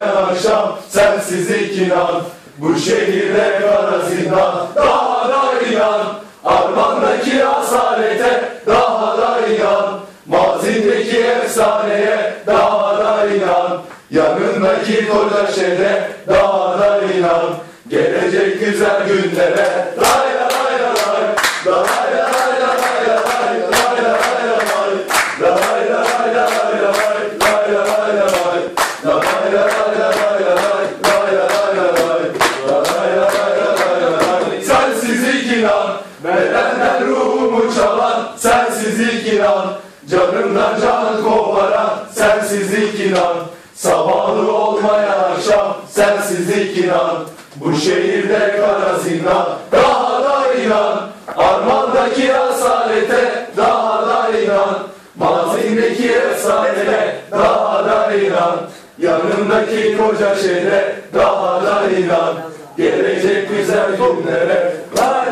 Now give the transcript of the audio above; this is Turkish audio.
akşam sensizlik inan Bu şehirde kara zindan Daha da inan. Armandaki asalete Daha da inan. Mazindeki efsaneye Daha da inan. Yanındaki koca şehre Daha da inan. Gelecek güzel günlere Lay inan Bedenden ruhumu çalan Sensizlik inan Canımdan can koparan Sensizlik inan Sabahı olmayan akşam Sensizlik inan Bu şehirde kara zindan Daha da inan. Armandaki asalete Daha da inan. Mazindeki efsaneye Daha da inan. Yanındaki koca şehre Daha da inan. Gelecek güzel günlere lay